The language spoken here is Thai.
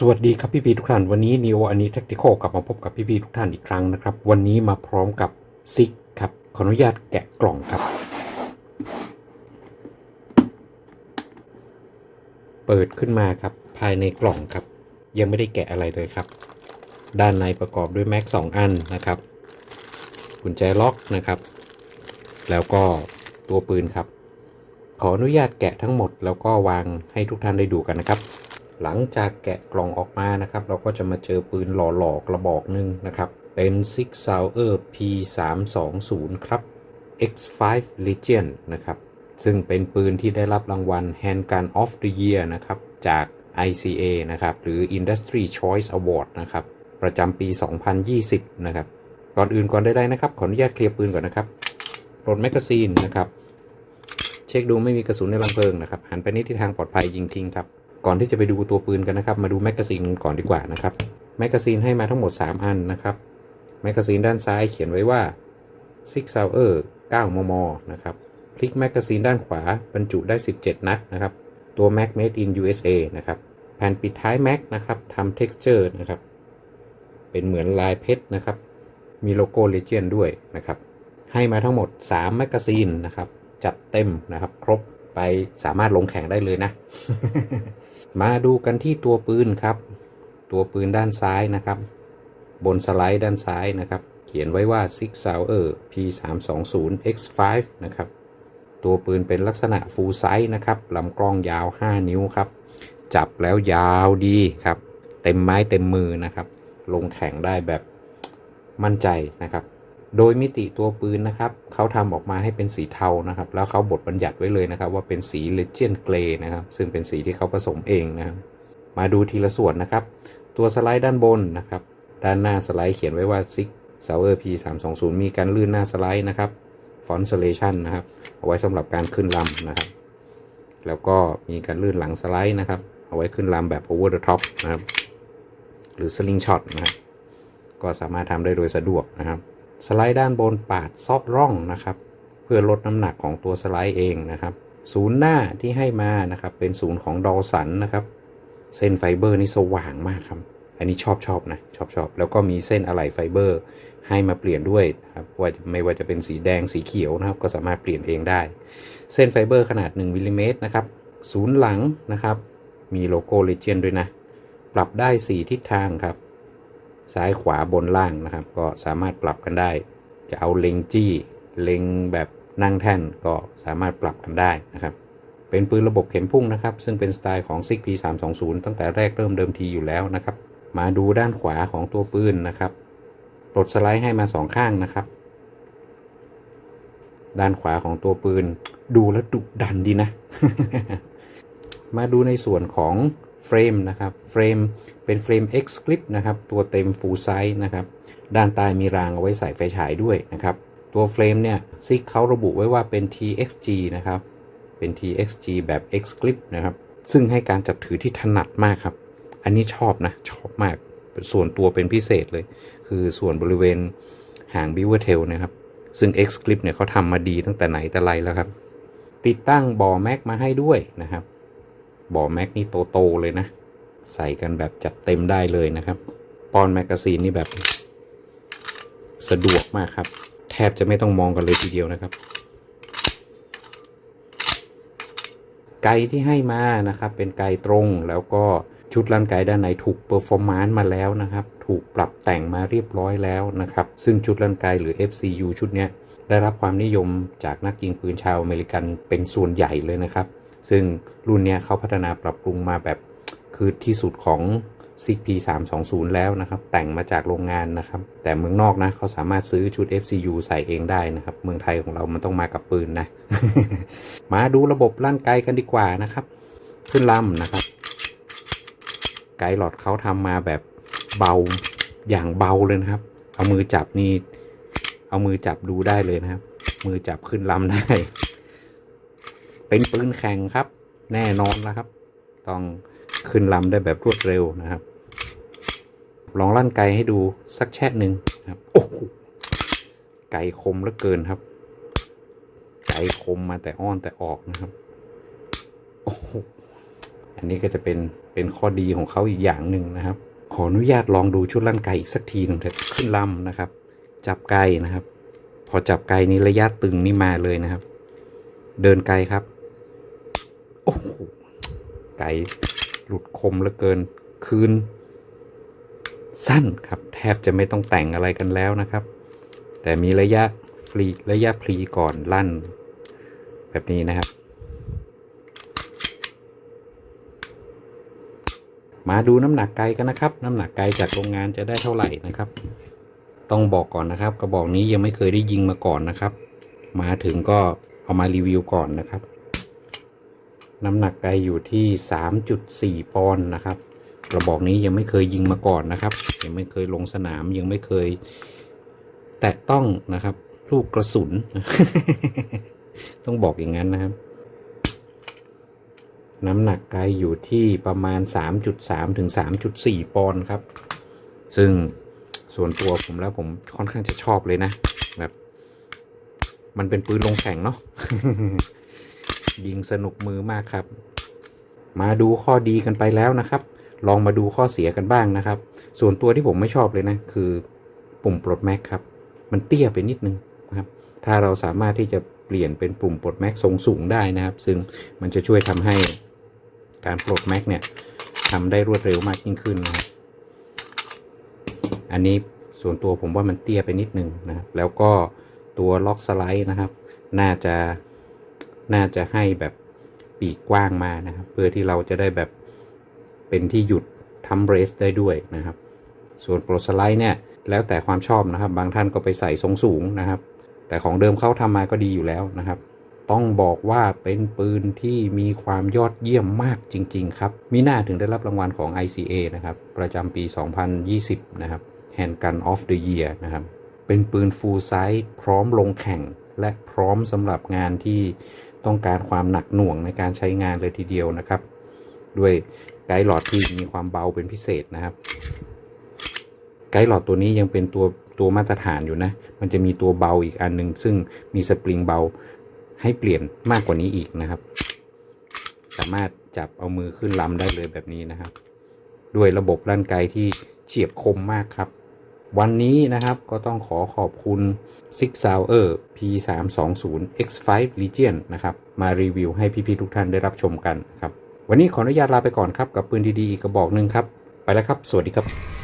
สวัสดีครับพี่พีทุกท่าน วันนี้ Neo อันนี้ Tactical กลับมาพบกับพี่พีทุกท่านอีกครั้งนะครับ วันนี้มาพร้อมกับซิกครับ ขออนุญาตแกะกล่องครับ เปิดขึ้นมาครับ ภายในกล่องครับ ยังไม่ได้แกะอะไรเลยครับ ด้านในประกอบด้วยแม็ก2อันนะครับกุญแจล็อกนะครับ แล้วก็ตัวปืนครับ ขออนุญาตแกะทั้งหมด แล้วก็วางให้ทุกท่านได้ดูกันนะครับ หลังจากแกะกล่องออกมานะครับ เราก็จะมาเจอปืนหล่อๆกระบอกหนึ่งนะครับ เป็น Six Sauer P320 ครับ X5 Legion นะครับ ซึ่งเป็นปืนที่ได้รับรางวัล Handgun of the Year นะครับ จาก ICA นะครับ หรือ Industry Choice Award นะครับ ประจำปี 2020 นะครับ ก่อนอื่นก่อนใดๆนะครับ ขออนุญาตเคลียร์ปืนก่อนนะครับปลดแมกกาซีนนะครับ เช็คดูไม่มีกระสุนในลำเพลิงนะครับ หันไปในทิศทางปลอดภัยยิงทิ้งครับ ก่อนที่จะไปดูตัวปืนกันนะครับ มาดูแมกกาซีนก่อนดีกว่านะครับแมกกาซีนให้มาทั้งหมด 3 อันนะครับแมกกาซีนด้านซ้ายเขียนไว้ว่า Six Sauer 9 มม นะครับ คลิกแมกกาซีนด้านขวาบรรจุได้ 17 นัดนะครับ ตัว Mag Made in USA นะครับ แผ่นปิดท้ายแม็กนะครับทำ texture นะครับ เป็นเหมือนลายเพชรนะครับ มีโลโก้ Legion ด้วยนะครับ ให้มาทั้งหมด 3 แมกกาซีนนะครับ จัดเต็มนะครับ ครบ ไปสามารถลงแข่งได้เลยนะ มาดูกันที่ตัวปืนครับ ตัวปืนด้านซ้ายนะครับ บนสไลด์ด้านซ้ายนะครับ เขียนไว้ว่า Six Sauer P320 X5 นะครับ ตัวปืนเป็นลักษณะ full size นะครับลำกล้องยาว 5 นิ้วครับ จับแล้วยาวดีครับ เต็มไม้เต็มมือนะครับ ลงแข่งได้แบบมั่นใจนะครับ โดยมิติตัวปืนนะครับเขาทำออกมาให้เป็นสีเทานะครับ แล้วเขาบทบัญญัติไว้เลยนะครับ ว่าเป็นสี Legend Grey นะครับ ซึ่งเป็นสีที่เขาผสมเองนะครับ มาดูทีละส่วนนะครับ ตัวสไลด์ด้านบนนะครับ ด้านหน้าสไลด์เขียนไว้ว่า Six Sauer P 3 2 0มีการลื่นหน้าสไลด์นะครับ Font Selection นะครับ เอาไว้สำหรับการขึ้นลำนะครับ แล้วก็มีการลื่นหลังสไลด์นะครับ เอาไว้ขึ้นลำแบบ over the top นะครับ หรือ slingshot นะครับ ก็สามารถทำได้โดยสะดวกนะครับ สไลด์ด้านบนปาดซอกร่องนะครับ เพื่อลดน้ำหนักของตัวสไลด์เองนะครับ ศูนย์หน้าที่ให้มานะครับ เป็นศูนย์ของดอสันนะครับ เส้นไฟเบอร์นี่สว่างมากครับ อันนี้ชอบชอบนะชอบชอบแล้วก็มีเส้นอะไหล่ไฟเบอร์ ให้มาเปลี่ยนด้วยนะครับว่าไม่ว่าจะเป็นสีแดงสีเขียวนะครับ ก็สามารถเปลี่ยนเองได้ เส้นไฟเบอร์ขนาด1มิลลิเมตรนะครับ ศูนย์หลังนะครับ มีโลโก้ Legend ด้วยนะ ปรับได้ 4 ทิศทางครับ ซ้ายขวาบนล่างนะครับ ก็สามารถปรับกันได้ จะเอาเล็งจี้เล็งแบบนั่งแท่นก็สามารถปรับกันได้นะครับ เป็นปืนระบบเข็มพุ่งนะครับ ซึ่งเป็นสไตล์ของ SIG P320 ตั้งแต่แรกเริ่มเดิมทีอยู่แล้วนะครับ มาดูด้านขวาของตัวปืนนะครับปลดสไลด์ให้มาสองข้างนะครับ ด้านขวาของตัวปืน ดูแล้วดุดันดีนะ มาดูในส่วนของ เฟรมนะครับเฟรมเป็นเฟรม X Clip นะครับ ตัวเต็ม full size นะครับ ด้านใต้มีรางเอาไว้ใส่ไฟฉายด้วยนะครับ ตัวเฟรมเนี่ยซิกเขาระบุไว้ว่าเป็น TXG นะครับ เป็น TXG แบบ X Clip นะครับ ซึ่งให้การจับถือที่ถนัดมากครับ อันนี้ชอบนะ ชอบมาก ส่วนตัวเป็นพิเศษเลย คือส่วนบริเวณหาง b ิวเวอร์เทลนะครับ ซึ่ง X Clip เนี่ยเขาทำมาดีตั้งแต่ไหนแต่ไรแล้วครับ ติดตั้งบอแม็กมาให้ด้วยนะครับ บ่อแม็กนี่โตๆเลยนะ ใส่กันแบบจัดเต็มได้เลยนะครับ ปอนแมกกาซีนนี่แบบ สะดวกมากครับ แทบจะไม่ต้องมองกันเลยทีเดียวนะครับ ไกที่ให้มานะครับ เป็นไกตรงแล้วก็ชุดลั่นไกด้านในถูกเปอร์ฟอร์มานซ์มาแล้วนะครับ ถูกปรับแต่งมาเรียบร้อยแล้วนะครับ ซึ่งชุดลั่นไกหรือ FCU ชุดนี้ได้รับความนิยมจากนักยิงปืนชาวอเมริกันเป็นส่วนใหญ่เลยนะครับ ซึ่งรุ่นนี้เขาพัฒนาปรับปรุงมาแบบคือที่สุดของ SIG P320 แล้วนะครับ แต่งมาจากโรงงานนะครับ แต่เมืองนอกนะเขาสามารถซื้อชุด FCU ใส่เองได้นะครับ เมืองไทยของเรามันต้องมากับปืนนะ มาดูระบบลั่นไกกันดีกว่านะครับ ขึ้นลำนะครับ ไกด์หลอดเขาทำมาแบบเบาอย่างเบาเลยนะครับ เอามือจับนี่ เอามือจับดูได้เลยนะครับ มือจับขึ้นลำได้ เป็นปืนแข่งครับ แน่นอนแล้วครับ ต้องขึ้นลำได้แบบรวดเร็วนะครับ ลองลั่นไกให้ดูสักแชะหนึ่งครับโอ้โหไกคมเหลือเกินครับไกคมมาแต่อ้อนแต่ออกนะครับโอ้โหอันนี้ก็จะเป็นเป็นข้อดีของเขาอีกอย่างหนึ่งนะครับ ขออนุญาตลองดูชุดลั่นไกอีกสักทีหนึ่งเถอะขึ้นลำนะครับ จับไกลนะครับ พอจับไกลนี้ระยะตึงนี่มาเลยนะครับ เดินไกลครับ ไกลหลุดคมเหลือเกิน คืน สั้นครับ แทบจะไม่ต้องแต่งอะไรกันแล้วนะครับ แต่มีระยะฟรีระยะพลีก่อนลั่น แบบนี้นะครับ มาดูน้ำหนักไกลกันนะครับ น้ำหนักไกลจากโรงงานจะได้เท่าไหร่นะครับ ต้องบอกก่อนนะครับ กระบอกนี้ยังไม่เคยได้ยิงมาก่อนนะครับ มาถึงก็เอามารีวิวก่อนนะครับ น้ำหนักไกอยู่ที่ 3.4 ปอนด์นะครับ กระบอกนี้ยังไม่เคยยิงมาก่อนนะครับ ยังไม่เคยลงสนามยังไม่เคย แตะต้องนะครับ ลูกกระสุน ต้องบอกอย่างนั้นนะครับ น้ำหนักไกอยู่ที่ประมาณ 3.3 ถึง 3.4 ปอนด์ครับ ซึ่งส่วนตัวผมแล้วผมค่อนข้างจะชอบเลยนะ แบบ มันเป็นปืนลงแข่งเนาะ ยิงสนุกมือมากครับ มาดูข้อดีกันไปแล้วนะครับ ลองมาดูข้อเสียกันบ้างนะครับ ส่วนตัวที่ผมไม่ชอบเลยนะ คือปุ่มปลดแม็กครับ มันเตี้ยไปนิดนึงนะครับ ถ้าเราสามารถที่จะเปลี่ยนเป็นปุ่มปลดแม็กทรงสูงได้นะครับ ซึ่งมันจะช่วยทำให้การปลดแม็กเนี่ยทำได้รวดเร็วมากยิ่งขึ้นนะครับอันนี้ส่วนตัวผมว่ามันเตี้ยไปนิดนึงนะครับแล้วก็ตัวล็อกสไลด์นะครับ น่าจะ น่าจะให้แบบปีกกว้างมานะครับ เพื่อที่เราจะได้แบบเป็นที่หยุดทำเบรสได้ด้วยนะครับ ส่วนโปรสไลด์เนี่ยแล้วแต่ความชอบนะครับ บางท่านก็ไปใส่ทรงสูงนะครับ แต่ของเดิมเขาทำมาก็ดีอยู่แล้วนะครับ ต้องบอกว่าเป็นปืนที่มีความยอดเยี่ยมมากจริง ๆ ครับ มีหน้าถึงได้รับรางวัลของ ICA นะครับ ประจำปี 2020 นะครับ Hand Gun of the Year นะครับ เป็นปืน full size พร้อมลงแข่งและพร้อมสำหรับงานที่ ต้องการความหนักหน่วงในการใช้งานเลยทีเดียวนะครับ ด้วยไกด์หลอดที่มีความเบาเป็นพิเศษนะครับ ไกด์หลอดตัวนี้ยังเป็นตัวตัวมาตรฐานอยู่นะ มันจะมีตัวเบาอีกอันหนึ่งซึ่งมีสปริงเบาให้เปลี่ยนมากกว่านี้อีกนะครับ สามารถจับเอามือขึ้นลำได้เลยแบบนี้นะครับ ด้วยระบบลั่นไกที่เฉียบคมมากครับ วันนี้นะครับก็ต้องขอขอบคุณ Six Hour P320 X5 Legion นะครับ มารีวิวให้พี่ๆทุกท่านได้รับชมกันครับ วันนี้ขออนุญาตลาไปก่อนครับ กับปืนดีๆอีกกระบอกหนึ่งครับ ไปแล้วครับ สวัสดีครับ